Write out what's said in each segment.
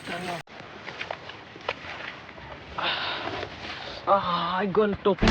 मित्रांनो I gun टोपी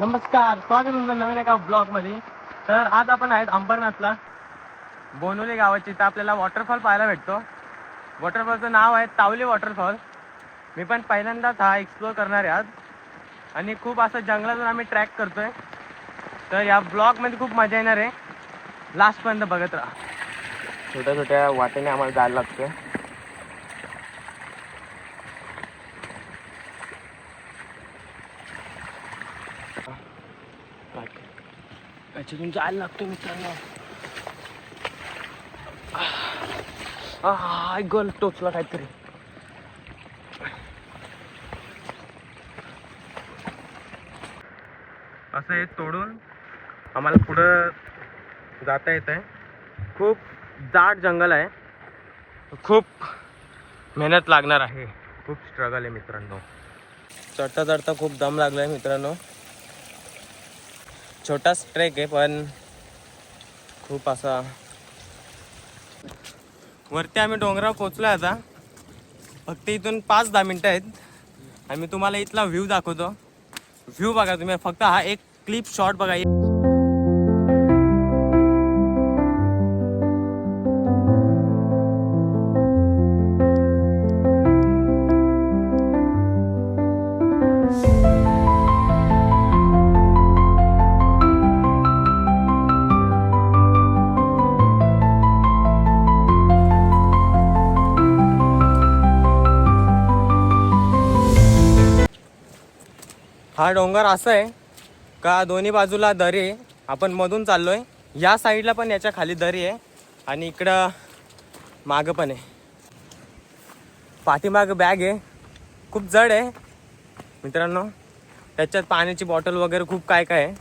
नमस्कार स्वागत तुमचं नवीन एका ब्लॉगमध्ये. तर आज आपण आहेत अंबरनाथला. बोनोली गावाची. तर आपल्याला वॉटरफॉल पाहायला भेटतो. वॉटरफॉलचं नाव आहे तावली वॉटरफॉल मी पण पहिल्यांदाच हा एक्सप्लोअर करणार आहे आज. आणि खूप असं जंगलातून आम्ही ट्रॅक करतो आहे तर या ब्लॉगमध्ये खूप मजा येणार आहे. लास्टपर्यंत बघत राहा. छोट्या छोट्या वाटेने आम्हाला जायला लागतं याच्यातून जायला लागतो मित्रांनो. आय गल टोचला काहीतरी. असं हे तोडून आम्हाला पुढं जाता येत आहे खूप दाट जंगल आहे. खूप मेहनत लागणार आहे. खूप स्ट्रगल आहे मित्रांनो. चढता चढता खूप दम लागला आहे मित्रांनो. छोटाच ट्रेक आहे पण खूप असा वरती आम्ही डोंगरावर पोचलो आता. फक्त इथून पाच दहा मिनटं आहेत. आम्ही तुम्हाला इथला व्ह्यू दाखवतो. व्ह्यू बघा तुम्ही. फक्त हा एक क्लिप शॉट बघा. हा डोंगर असं आहे का दोन्ही बाजूला दरी आहे. आपण मधून चाललो आहे या साईडला पण याच्या खाली दरी आहे. आणि इकडं मागं पण आहे. पाठीमागं बॅग आहे. खूप जड आहे. मित्रांनो त्याच्यात पाण्याची बॉटल वगैरे खूप काय काय आहे.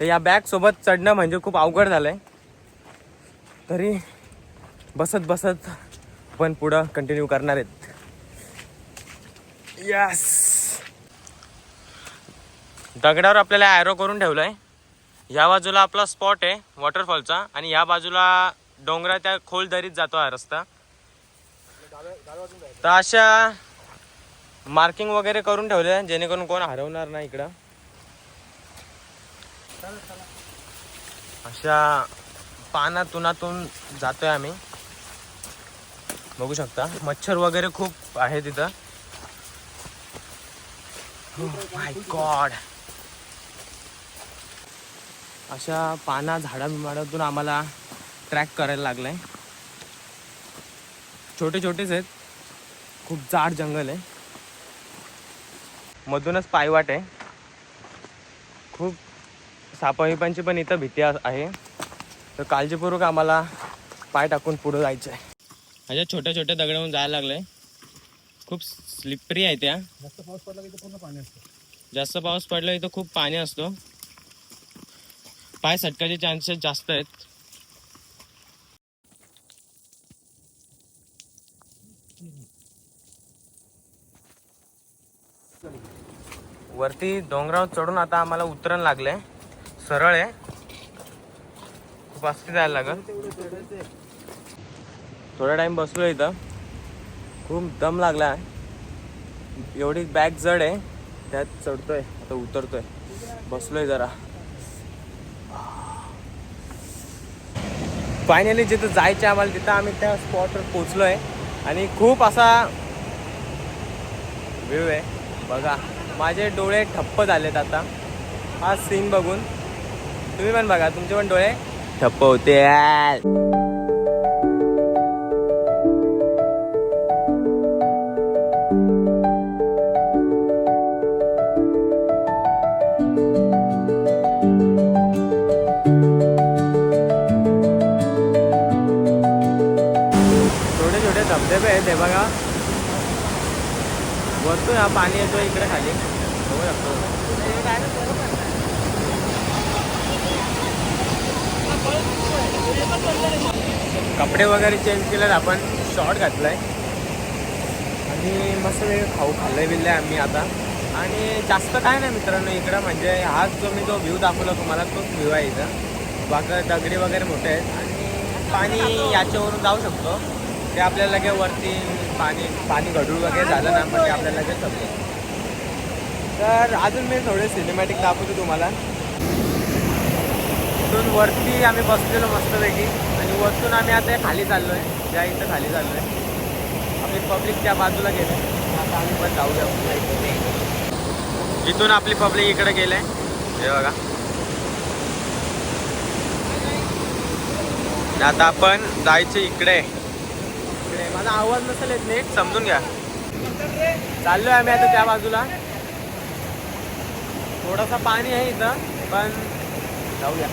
तर या बॅगसोबत चढणं म्हणजे खूप अवघड झालं आहे तरी बसत बसत पण पुढं कंटिन्यू करणार आहेत. यस दगडावर आपल्याला ॲरो करून ठेवलं आहे या बाजूला आपला स्पॉट आहे वॉटरफॉलचा आणि या बाजूला डोंगरा त्या खोल दरीत जातो हा रस्ता. तर अशा मार्किंग वगैरे करून ठेवले आहे, जेणेकरून कोण हरवणार नाही इकडं. अशा पानातुनातून जातोय आम्ही. बघू शकता. मच्छर वगैरे खूप आहे तिथं. Oh माय गॉड अशा पाना झाडा बिमाडातून आम्हाला ट्रॅक करायला लागलाय. छोटे छोटेच आहेत. खूप जाड जंगल आहे. मधूनच पायवाट आहे. खूप सापाविपांची पण इथं भीती आहे. तर काळजीपूर्वक आम्हाला पाय टाकून पुढं जायचं आहे अशा छोट्या छोट्या दगडावरून जायला लागलंय. खूप स्लिपरी आहे त्या. जास्त पाऊस पडला इथं पूर्ण पाणी असतं. जास्त पाऊस पडला इथं खूप पाणी असतो. पाय सटकायचे चान्सेस जास्त आहेत. वरती डोंगरावर चढून आता आम्हाला उतरण लागलंय. सरळ आहे. खूप असते जायला लागत थोडा टाइम बसलो इथं. खूप दम लागला एवढी बॅग जड आहे. त्यात चढतोय. आता उतरतोय. बसलोय जरा. फायनली जिथं जायचं आम्हाला तिथं आम्ही त्या स्पॉटवर पोचलोय आणि खूप असा व्ह्यू आहे. बघा माझे डोळे ठप्प झालेत आता. हा सीन बघून. तुम्ही पण बघा तुमचे पण डोळे ठप्प होते. वरतून पाणी येतो इकडे खाली. बघू शकतो. कपडे वगैरे चेंज केलेत आपण. शॉर्ट घातलाय. आणि मस्त वेळ खाऊ खाल्लंय बिल्लंय आम्ही आता. आणि जास्त काय नाही मित्रांनो इकडं म्हणजे हाच जो मी जो व्ह्यू दाखवला तुम्हाला तोच व्ह्यू आहे इथं. बाकी दगडी वगैरे मोठे आहेत. आणि पाणी याच्यावरून जाऊ शकतो. ते आपल्याला लगेच वरती पाणी पाणी गढूळ वगैरे झालं ना पण आपल्याला लगेच समजेल. तर अजून मी थोडे सिनेमॅटिक दाखवतो तुम्हाला. इथून वरती आम्ही बसलेलो मस्तपैकी. आणि वरतून आम्ही आता खाली चाललो आहे ज्या इथं खाली चाललो आहे आपली पब्लिक त्या बाजूला गेले. आता आम्ही पण जाऊया इथून आपली पब्लिक इकडे गेले. हे बघा. आता आपण जायचं इकडे. माझा आवाज नसेल येत नीट. समजून घ्या. चाललोय आम्ही आता त्या बाजूला. थोडासा पाणी आहे इथं पण जाऊया.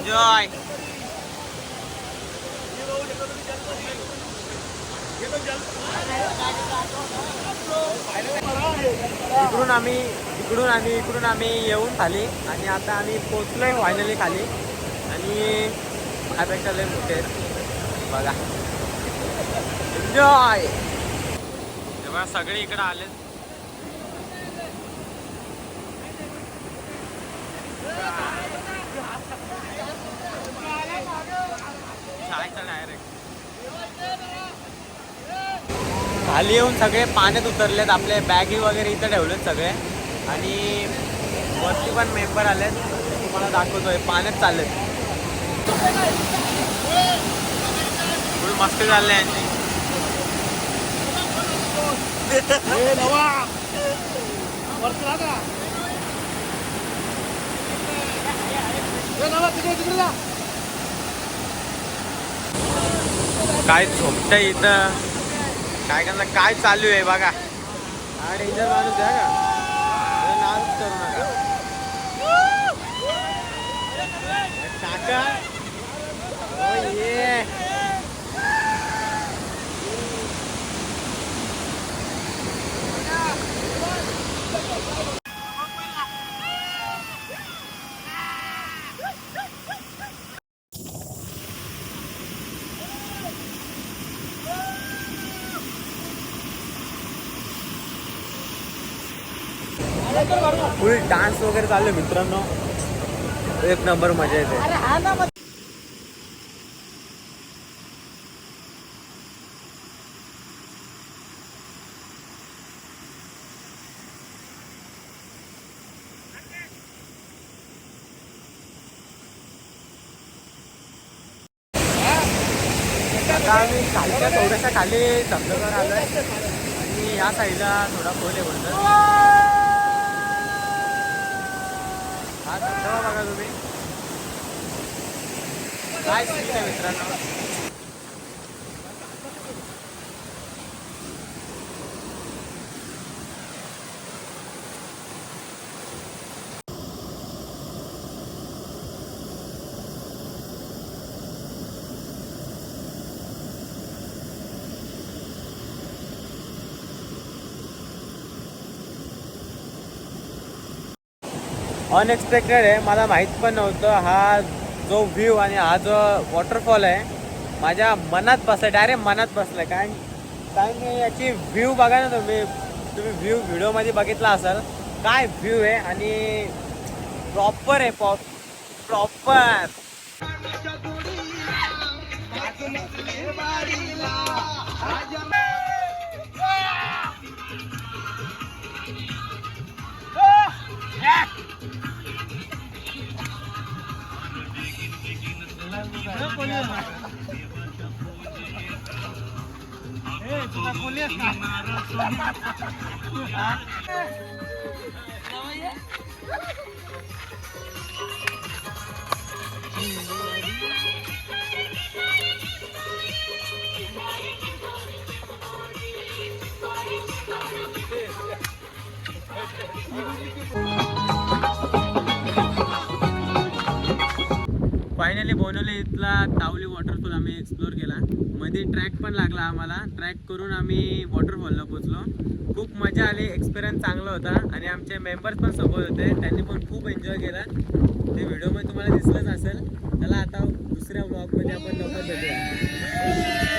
एन्जॉय इकडून आम्ही इकडून आणि इकडून आम्ही येऊन खाली आणि आता आम्ही पोचलोय फायनली खाली. आणि त्यापेक्षा लय मोठे बघा. एन्जॉय तेव्हा सगळे इकडे आलेत. शाळेचा डायरेक्ट खाली येऊन सगळे पाण्यात उतरलेत आपले बॅगी वगैरे इथं ठेवलेत सगळे. आणि वरती पण मेंबर आलेत. तुम्हाला दाखवतोय पाण्यात चाललेत. मस्त मस्ती चालले यांची. तिकडे तिकडे जा. काय झोपतंय इथं? काय करणार? काय चालू आहे बघा. हा डेंजर माणूस आहे का नाच करू नका. काका ये. फुल डान्स वगैरे चालू आहे मित्रांनो. एक नंबर मजा येते. आम्ही खालच्या थोड्याशा खाली धबधब्यावर आलोय. आणि या साईडला थोडा खोल आहे बोलतो हा धबधबा बघा तुम्ही. काय सीन आहे मित्रांनो? अनएक्सपेक्टेड आहे. मला माहीत पण नव्हतं. हा जो व्ह्यू आणि हा जो वॉटरफॉल आहे माझ्या मनात बसलं डायरेक्ट मनात बसलं कारण कारण की याची व्ह्यू बघा ना तुम्ही. तुम्ही व्ह्यू व्हिडिओमध्ये बघितला असाल. काय व्ह्यू आहे आणि प्रॉपर आहे. Pop proper полезно. Эй, туда полезно. Давай я. Thank you. Finally Bonvali इथला तावली वॉटरफॉल आम्ही एक्सप्लोर केला. मध्ये ट्रॅक पण लागला आम्हाला. ट्रॅक करून आम्ही वॉटरफॉलला पोचलो खूप मजा आली एक्सपिरियन्स चांगला होता आणि आमचे मेंबर्स पण सोबत होते. त्यांनी पण खूप एन्जॉय केला. ते व्हिडिओमध्ये तुम्हाला दिसलंच असेल. त्याला आता दुसऱ्या ब्लॉगमध्ये आपण लवकर भेटूया.